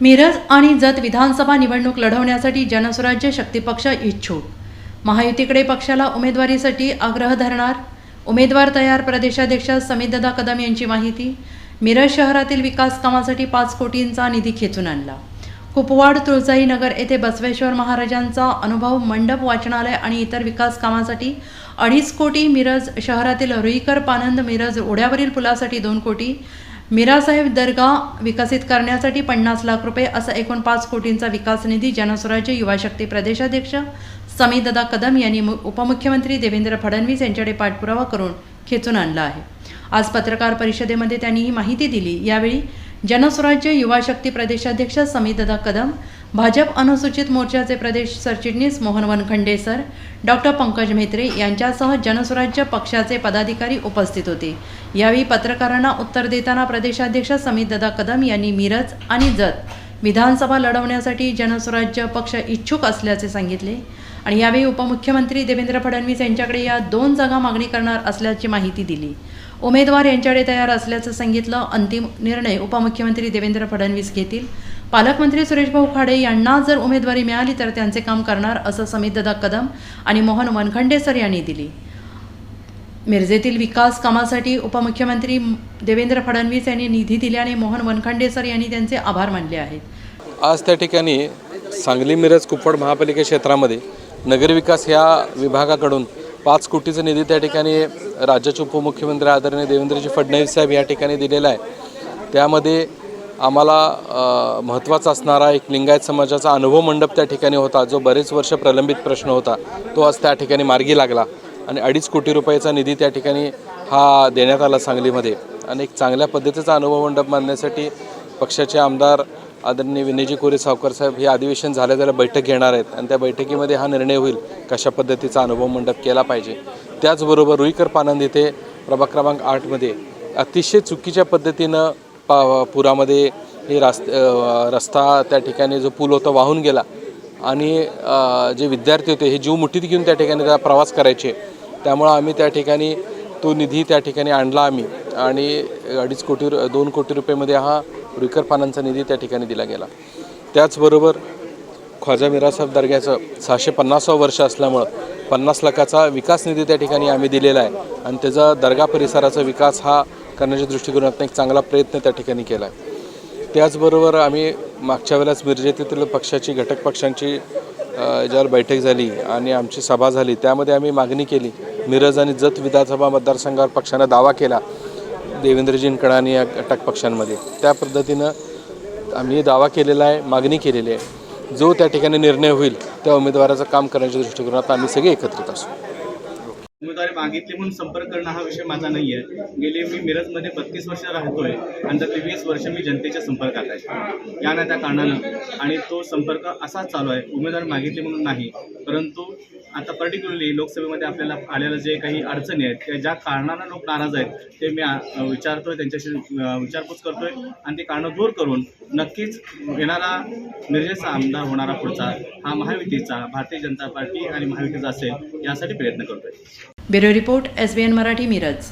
मिरज आणि जत विधानसभा निवडणूक लढवण्यासाठी जनस्वराज्य शक्तीपक्ष इच्छुक. महायुतीकडे पक्षाला उमेदवारीसाठी आग्रह धरणार. उमेदवार तयार प्रदेशाध्यक्ष समितदादा कदम यांची माहिती. मिरज शहरातील विकास कामासाठी पाच कोटींचा निधी खेचून आणला. कुपवाड तुळजाई नगर येथे बसवेश्वर महाराजांचा अनुभव मंडप वाचनालय आणि इतर विकास कामासाठी अडीच कोटी मिरज शहरातील रुईकर पानंद मिरज ओढ्यावरील पुलासाठी दोन कोटी मीरासाहेब दर्गा विकसित करण्यासाठी पन्नास लाख रुपये असा एकूण पाच कोटींचा विकास निधी जनस्वराज्य युवा शक्ती प्रदेशाध्यक्ष समीददा कदम यांनी मु- उपमुख्यमंत्री देवेंद्र फडणवीस यांच्याकडे पाठपुरावा करून खेचून आणला आहे. आज पत्रकार परिषदेमध्ये त्यांनी ही माहिती दिली. यावेळी जनस्वराज्य युवा शक्ती प्रदेशाध्यक्ष समीतदा कदम भाजप अनुसूचित मोर्चाचे प्रदेश सरचिटणीस मोहन वनखंडे सर डॉक्टर पंकज म्हेत्रे यांच्यासह जनस्वराज्य पक्षाचे पदाधिकारी उपस्थित होते. यावेळी पत्रकारांना उत्तर देताना प्रदेशाध्यक्ष समीतदा कदम यांनी मिरज आणि जत विधानसभा लढवण्यासाठी जनस्वराज्य पक्ष इच्छुक असल्याचे सांगितले. आणि यावेळी उपमुख्यमंत्री देवेंद्र फडणवीस यांच्याकडे या दोन जागा मागणी करणार असल्याची माहिती दिली. उमेदवार यांच्याकडे तयार असल्याचं सांगितलं. अंतिम निर्णय उपमुख्यमंत्री देवेंद्र फडणवीस घेतील. पालकमंत्री सुरेशभाऊ खाडे यांना जर उमेदवारी मिळाली तर त्यांचे काम करणार असं समितदा कदम आणि मोहन वनखंडे सर यांनी दिली. मिरजेतील विकास कामासाठी उपमुख्यमंत्री देवेंद्र फडणवीस यांनी निधी दिल्याने मोहन वनखंडे सर यांनी त्यांचे आभार मानले आहेत. आज त्या ठिकाणी सांगली मिरज कुपवाड महापालिका क्षेत्रामध्ये नगरविकास ह्या विभागाकडून पाच कोटीचा निधी त्या ठिकाणी राज्याचे उपमुख्यमंत्री आदरणीय देवेंद्रजी फडणवीस साहेब या ठिकाणी दिलेला आहे. त्यामध्ये आम्हाला महत्त्वाचा असणारा एक लिंगायत समाजाचा अनुभव मंडप त्या ठिकाणी होता जो बरेच वर्ष प्रलंबित प्रश्न होता तो आज त्या ठिकाणी मार्गी लागला आणि अडीच कोटी रुपयाचा निधी त्या ठिकाणी हा देण्यात आला सांगलीमध्ये. आणि एक चांगल्या पद्धतीचा अनुभव मंडप मानण्यासाठी पक्षाचे आमदार आदरणीय विनयजी कोरे सावकर साहेब हे अधिवेशन झालं त्याला बैठक घेणार आहेत आणि त्या बैठकीमध्ये हा निर्णय होईल कशा पद्धतीचा अनुभव मंडप केला पाहिजे. त्याचबरोबर रुईकर पानंद इथे प्रभाग क्रमांक आठमध्ये अतिशय चुकीच्या पद्धतीनं पा पुरामध्ये हे रास्त रस्ता त्या ठिकाणी जो पूल होता वाहून गेला आणि जे विद्यार्थी होते हे जीव मुठीत घेऊन त्या ठिकाणी त्या प्रवास करायचे. त्यामुळं आम्ही त्या ठिकाणी तो निधी त्या ठिकाणी आणला आम्ही. आणि अडीच कोटी रु- दोन कोटी रुपयेमध्ये हा रुईकर पानांचा निधी त्या ठिकाणी दिला गेला. त्याचबरोबर ख्वाजा मिरासाहेब दर्ग्याचं सहाशे पन्नासावं वर्ष असल्यामुळं पन्नास लाखाचा विकास निधी त्या ठिकाणी आम्ही दिलेला आहे आणि त्याचा दर्गा परिसराचा विकास हा करण्याच्या दृष्टिकोनातून एक चांगला प्रयत्न त्या ठिकाणी केला आहे. त्याचबरोबर आम्ही मागच्या वेळेस मिरजेतील पक्षाची घटक पक्षांची ज्यावर बैठक झाली आणि आमची सभा झाली त्यामध्ये आम्ही मागणी केली. मिरज आणि जत विधानसभा मतदारसंघावर पक्षानं दावा केला. देवेंद्रजींकडं आणि या घटक पक्षांमध्ये. त्या पद्धतीनं आम्ही दावा केलेला आहे मागणी केलेली आहे. जो त्या ठिकाणी निर्णय होईल त्या उमेदवाराचं काम करण्याच्या दृष्टिकोनात आम्ही सगळे एकत्रित असू. उमेदवारी मागितली म्हणून संपर्क करणं हा विषय माझा नाही आहे गेले मी मिरजमध्ये बत्तीस वर्ष राहतोय आणि त्यातले वीस वर्ष मी जनतेच्या संपर्कात आहे. या ना त्या कारणानं. आणि तो संपर्क असाच चालू आहे. उमेदवार मागितली म्हणून नाही परंतु आता पर्टिक्युलरली लोकसभेमध्ये आपल्याला आलेलं जे काही अडचणी आहेत त्या ज्या कारणानं लोक नाराज आहेत ते मी विचारतोय त्यांच्याशी विचारपूस करतोय आणि ते कारणं दूर करून नक्कीच येणारा निर्जेचा आमदार होणारा पुढचा हा महायुतीचा भारतीय जनता पार्टी आणि महायुतीचा असेल यासाठी प्रयत्न करतोय. Bureau report S B N Marathi Miraj.